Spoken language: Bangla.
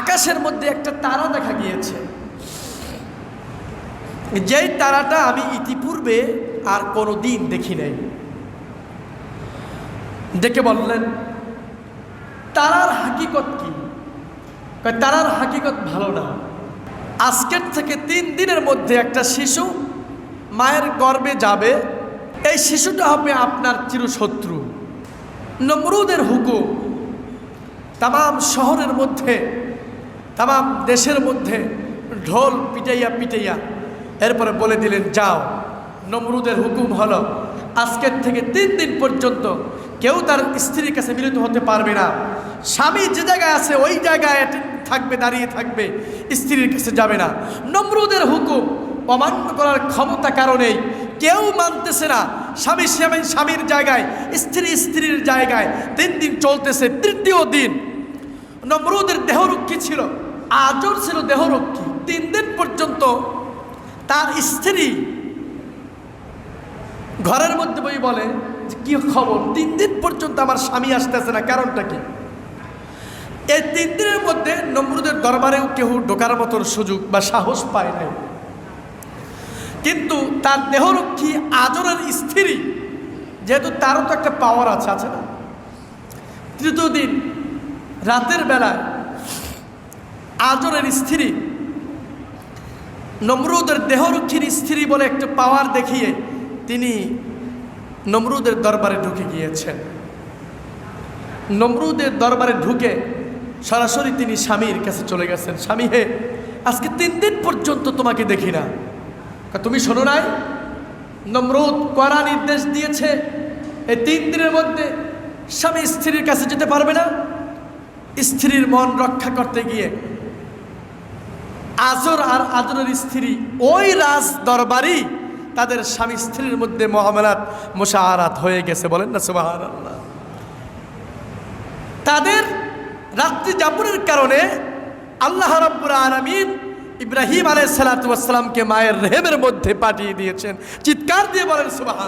আকাশের মধ্যে একটা তারা দেখা গিয়েছে। যেই তারাটা আমি ইতিপূর্বে আর কোনো দিন দেখি নাই। ডেকে বললেন, তারার হাকিকত কি? তারার হাকিকত ভালো না। আজকের থেকে তিন দিনের মধ্যে একটা শিশু মায়ের গর্বে যাবে। এই শিশুটা হবে আপনার চিরশত্রু। নমরুদের হুকুম তাম শহরের মধ্যে তাম দেশের মধ্যে ঢোল পিটাইয়া পিটাইয়া এরপরে বলে দিলেন, যাও, নমরুদের হুকুম হলো, আজকের থেকে তিন দিন পর্যন্ত কেউ তার স্ত্রীর কাছে মিলিত হতে পারবে না। স্বামী যে জায়গায় আছে, ওই জায়গায় থাকবে, দাঁড়িয়ে থাকবে, স্ত্রীর কাছে যাবে না। নমরুদের হুকুম অমান্য করার ক্ষমতা কারণেই কেউ মানতেছে না, স্বামী স্বামী স্বামীর জায়গায়, স্ত্রী স্ত্রীর জায়গায়। তিন দিন চলতেছে, তৃতীয় দিন নমরুদের দেহরক্ষী ছিল। আজর ছিল দেহরক্ষী। তিন দিন পর্যন্ত তার স্ত্রী ঘরের মধ্যে বই বলে কি খবর? তিন দিন পর্যন্ত আমার স্বামী আসতেছে না। কারণটা কি? এই তিন দিনের মধ্যে নমরুদের দরবারেও কেউ ঢোকার মতন সুযোগ বা সাহস পায় নাই। কিন্তু তার দেহরক্ষী আজরের স্ত্রী, যেহেতু তারও তো একটা পাওয়ার আছে আছে না? তৃতীয় দিন রাতের বেলায় আজরের স্ত্রী, নমরুদের দেহরক্ষীর স্ত্রী বলে একটা পাওয়ার দেখিয়ে তিনি নমরুদের দরবারে ঢুকে গিয়েছেন। নমরুদের দরবারে ঢুকে সরাসরি তিনি স্বামীর কাছে চলে গেছেন। স্বামী হে, আজকে তিন দিন পর্যন্ত তোমাকে দেখি না। তুমি শোনো নাই, নমরুদ কড়া নির্দেশ দিয়েছে, এই তিন দিনের মধ্যে স্বামী স্ত্রীর কাছে যেতে পারবে না। স্ত্রীর মন রক্ষা করতে গিয়ে আজর আর আজরের স্ত্রী ওই রাজ দরবারই তাদের স্বামী স্ত্রীর মধ্যে মহামেলাত, মোশাহারাত হয়ে গেছে। বলেন না সুবাহ তাদের রাত্রি যাপনের কারণে আল্লাহ রব্বুর আলমিন ইব্রাহিম আলাই সালাতামকে মায়ের রেহেমের মধ্যে পাঠিয়ে দিয়েছেন। চিৎকার দিয়ে বলেন সুবাহ